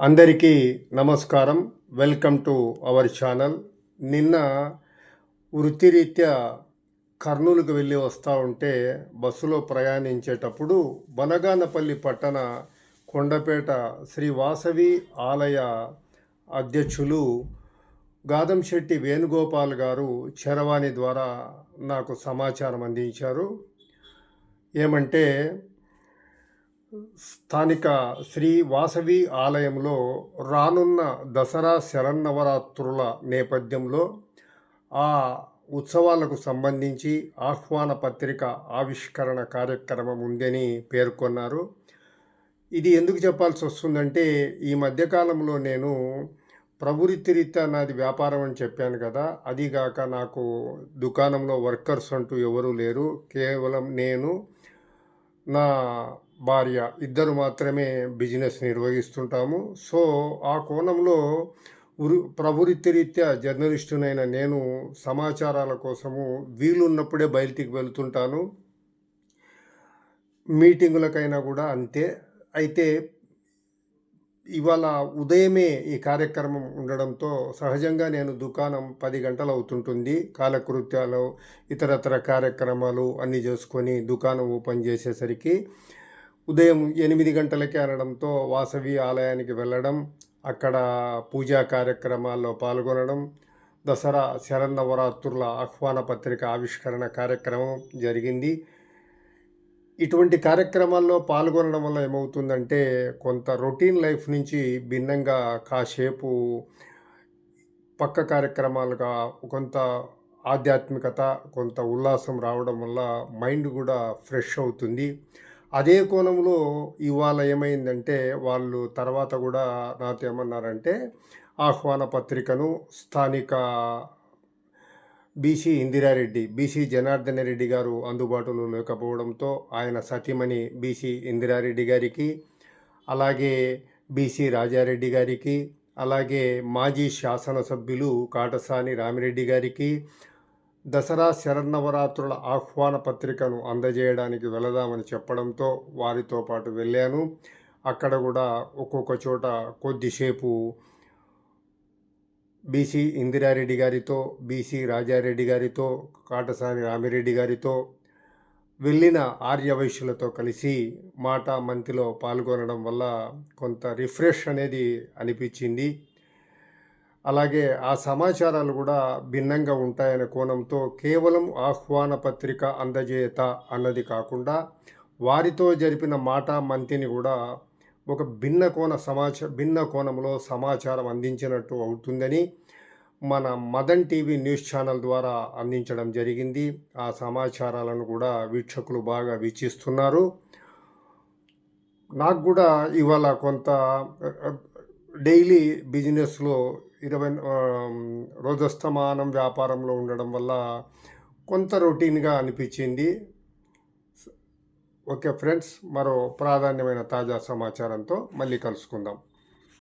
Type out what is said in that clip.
అందరికీ నమస్కారం. Welcome to our channel. నిన్న వృత్తిరీత్యా కర్నూలుకు వెళ్ళి వస్తూ ఉంటే బస్సులో ప్రయాణించేటప్పుడు బనగానపల్లి పట్టణ కొండపేట శ్రీ వాసవి ఆలయ అధ్యక్షులు గాదంశెట్టి వేణుగోపాల్ గారు చరవాణి ద్వారా నాకు సమాచారం అందించారు. ఏమంటే స్థానిక శ్రీ వాసవి ఆలయంలో రానున్న దసరా శరన్నవరాత్రుల నేపథ్యంలో ఆ ఉత్సవాలకు సంబంధించి ఆహ్వాన పత్రిక ఆవిష్కరణ కార్యక్రమం ఉందని పేర్కొన్నారు. ఇది ఎందుకు చెప్పాల్సి వస్తుందంటే ఈ మధ్యకాలంలో నేను ప్రభురితిరిత నాది వ్యాపారం అని చెప్పాను కదా అదిగాక నాకు దుకాణంలో వర్కర్స్ అంటూ ఎవరూ లేరు. కేవలం నేను నా భార్య ఇద్దరు మాత్రమే బిజినెస్ నిర్వహిస్తుంటాము. సో ఆ కోణంలో ఉరు ప్రభురిత్యరీత్యా జర్నలిస్టునైన నేను సమాచారాల కోసము వీలున్నప్పుడే బయటికి వెళ్తుంటాను. మీటింగులకైనా కూడా అంతే. అయితే ఇవాళ ఉదయమే ఈ కార్యక్రమం ఉండడంతో సహజంగా నేను దుకాణం పది గంటలు అవుతుంటుంది. కాలకృత్యాలు ఇతరతర కార్యక్రమాలు అన్నీ చేసుకొని దుకాణం ఓపెన్ చేసేసరికి ఉదయం ఎనిమిది గంటలకే అనడంతో వాసవి ఆలయానికి వెళ్ళడం అక్కడ పూజా కార్యక్రమాల్లో పాల్గొనడం దసరా శరన్నవరాత్రుల ఆహ్వాన పత్రిక ఆవిష్కరణ కార్యక్రమం జరిగింది. ఇటువంటి కార్యక్రమాల్లో పాల్గొనడం వల్ల ఏమవుతుందంటే కొంత రొటీన్ లైఫ్ నుంచి భిన్నంగా కాసేపు పక్క కార్యక్రమాలుగా కొంత ఆధ్యాత్మికత కొంత ఉల్లాసం రావడం వల్ల మైండ్ కూడా ఫ్రెష్ అవుతుంది. అదే కోణంలో ఇవాళ ఏమైందంటే వాళ్ళు తర్వాత కూడా నాతో ఏమన్నారంటే ఆహ్వాన పత్రికను స్థానిక బీసీ ఇందిరారెడ్డి బీసీ జనార్దన రెడ్డి గారు అందుబాటులో లేకపోవడంతో ఆయన సతీమణి బీసీ ఇందిరారెడ్డి గారికి అలాగే బీసీ రాజారెడ్డి గారికి అలాగే మాజీ శాసనసభ్యులు కాటసాని రామిరెడ్డి గారికి దసరా శరన్నవరాత్రుల ఆహ్వాన పత్రికను అందజేయడానికి వెళదామని చెప్పడంతో వారితో పాటు వెళ్ళాను. అక్కడ కూడా ఒక్కొక్క చోట కొద్దిసేపు బీసీ ఇందిరారెడ్డి గారితో బీసీ రాజారెడ్డి గారితో కాటసాని రామిరెడ్డి గారితో వెళ్ళిన ఆర్యవైశ్యులతో కలిసి మాట మంతిలో పాల్గొనడం వల్ల కొంత రిఫ్రెష్ అనేది అనిపించింది. అలాగే ఆ సమాచారాలు కూడా భిన్నంగా ఉంటాయనే కోణంతో కేవలం ఆహ్వాన పత్రిక అందజేత అన్నది కాకుండా వారితో జరిపిన మాట మంతిని కూడా ఒక భిన్న కోణ సమాచార భిన్న కోణంలో సమాచారం అందించినట్టు అవుతుందని మన మదన్ టీవీ న్యూస్ ఛానల్ ద్వారా అందించడం జరిగింది. ఆ సమాచారాలను కూడా వీక్షకులు బాగా వీక్షిస్తున్నారు. నాకు కూడా ఇవాళ కొంత డైలీ బిజినెస్లో ఇరవై రోజస్తమానం వ్యాపారంలో ఉండడం వల్ల కొంత రొటీన్గా అనిపించింది. ఓకే ఫ్రెండ్స్ మరో ప్రాధాన్యమైన తాజా సమాచారంతో మళ్ళీ కలుసుకుందాం.